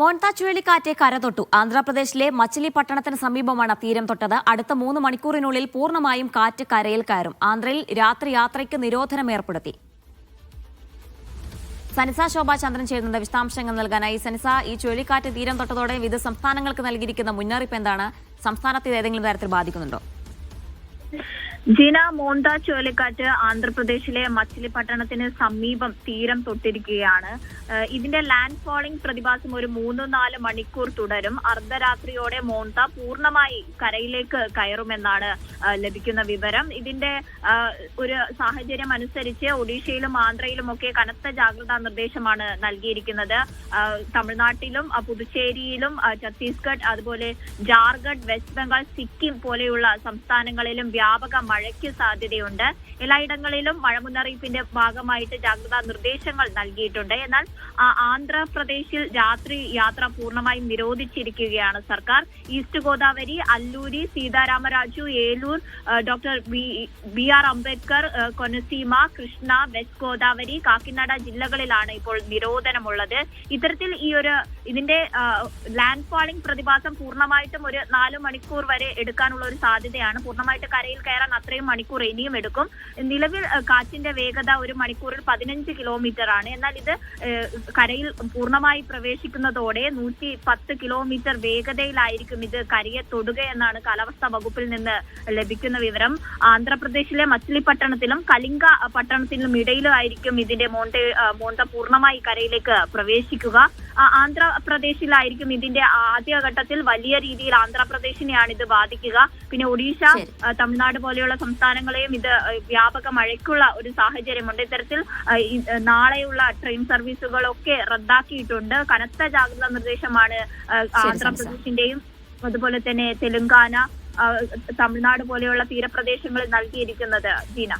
മോൺത ചുഴലിക്കാറ്റ് കരതൊട്ടു. ആന്ധ്രാപ്രദേശിലെ മച്ചിലി പട്ടണത്തിന് സമീപമാണ് തീരം തൊട്ടത്. അടുത്ത മൂന്ന് മണിക്കൂറിനുള്ളിൽ പൂർണമായും കാറ്റ് കരയിൽ കയറും. ആന്ധ്രയിൽ രാത്രി യാത്രയ്ക്ക് നിരോധനം ഏർപ്പെടുത്തി സനിസ ശോഭാ ചന്ദ്രൻ ചേരുന്നത് വിശദാംശങ്ങൾ നൽകാനായി സനിസ ഈ ചുഴലിക്കാറ്റ് തീരം തൊട്ടതോടെ വിവിധ സംസ്ഥാനങ്ങൾക്ക് നൽകിയിരിക്കുന്ന മുന്നറിയിപ്പ് എന്താണ്? സംസ്ഥാനത്ത് ഏതെങ്കിലും തരത്തിൽ ബാധിക്കുന്നുണ്ടോ? ജീന മോന്ത ചുഴലിക്കാറ്റ് ആന്ധ്രാപ്രദേശിലെ മച്ചിലിപട്ടണത്തിന് സമീപം തീരം തൊട്ടിരിക്കുകയാണ്. ഇതിന്റെ ലാൻഡ് ഫോളിംഗ് പ്രതിഭാസം ഒരു മൂന്ന് നാല് മണിക്കൂർ തുടരും. അർദ്ധരാത്രിയോടെ മോന്ത പൂർണമായി കരയിലേക്ക് കയറുമെന്നാണ് ലഭിക്കുന്ന വിവരം. ഇതിന്റെ ഒരു സാഹചര്യം അനുസരിച്ച് ഒഡീഷയിലും ആന്ധ്രയിലും ഒക്കെ കനത്ത ജാഗ്രതാ നിർദ്ദേശമാണ് നൽകിയിരിക്കുന്നത്. തമിഴ്നാട്ടിലും പുതുച്ചേരിയിലും ഛത്തീസ്ഗഡ് അതുപോലെ ജാർഖണ്ഡ് വെസ്റ്റ് ബംഗാൾ സിക്കിം പോലെയുള്ള സംസ്ഥാനങ്ങളിലും വ്യാപക മഴയ്ക്ക് സാധ്യതയുണ്ട്. എല്ലായിടങ്ങളിലും മഴ മുന്നറിയിപ്പിന്റെ ഭാഗമായിട്ട് ജാഗ്രതാ നിർദ്ദേശങ്ങൾ നൽകിയിട്ടുണ്ട്. എന്നാൽ ആന്ധ്രാപ്രദേശിൽ രാത്രി യാത്ര പൂർണമായും നിരോധിച്ചിരിക്കുകയാണ് സർക്കാർ. East Godavari Alluri Sitharamaraju Eluru doctor B R Ambedkar Konaseema Krishna west Godavari Kakinada ജില്ലകളിലാണ് ഇപ്പോൾ നിരോധനമുള്ളത്. ഇത്തരത്തിൽ ഈ ഒരു ഇതിന്റെ ലാൻഡ് ഫാളിംഗ് പ്രതിഭാസം പൂർണമായിട്ടും ഒരു നാല് മണിക്കൂർ വരെ എടുക്കാനുള്ള ഒരു സാധ്യതയാണ്. പൂർണമായിട്ട് കരയിൽ കയറാൻ അത്രയും മണിക്കൂർ ഇനിയും എടുക്കും. നിലവിൽ കാറ്റിന്റെ വേഗത ഒരു മണിക്കൂറിൽ പതിനഞ്ച് കിലോമീറ്റർ ആണ് എന്നാൽ ഇത് കരയിൽ പൂർണമായി പ്രവേശിക്കുന്നതോടെ നൂറ്റി പത്ത് കിലോമീറ്റർ വേഗതയിലായിരിക്കും ഇത് കരയെ തൊടുക എന്നാണ് കാലാവസ്ഥാ വകുപ്പിൽ നിന്ന് ലഭിക്കുന്ന വിവരം. ആന്ധ്രാപ്രദേശിലെ മച്ചിലിപ്പട്ടണത്തിലും കലിംഗ പട്ടണത്തിലും ഇടയിലായിരിക്കും ഇതിന്റെ മോണ്ട മോണ്ട പൂർണമായി കരയിലേക്ക് പ്രവേശിക്കുക. ആന്ധ്രാപ്രദേശിലായിരിക്കും ഇതിന്റെ ആദ്യഘട്ടത്തിൽ വലിയ രീതിയിൽ ആന്ധ്രാപ്രദേശിനെയാണ് ഇത് ബാധിക്കുക. പിന്നെ ഒഡീഷ തമിഴ്നാട് പോലെയുള്ള സംസ്ഥാനങ്ങളെയും ഇത് വ്യാപക മഴയ്ക്കുള്ള ഒരു സാഹചര്യമുണ്ട് ഇത്തരത്തിൽ നാളെയുള്ള ട്രെയിൻ സർവീസുകളൊക്കെ റദ്ദാക്കിയിട്ടുണ്ട്. കനത്ത ജാഗ്രതാ നിർദ്ദേശമാണ് ആന്ധ്രാപ്രദേശിന്റെയും അതുപോലെ തന്നെ തെലുങ്കാന തമിഴ്നാട് പോലെയുള്ള തീരപ്രദേശങ്ങളിൽ നൽകിയിരിക്കുന്നത് ജീന.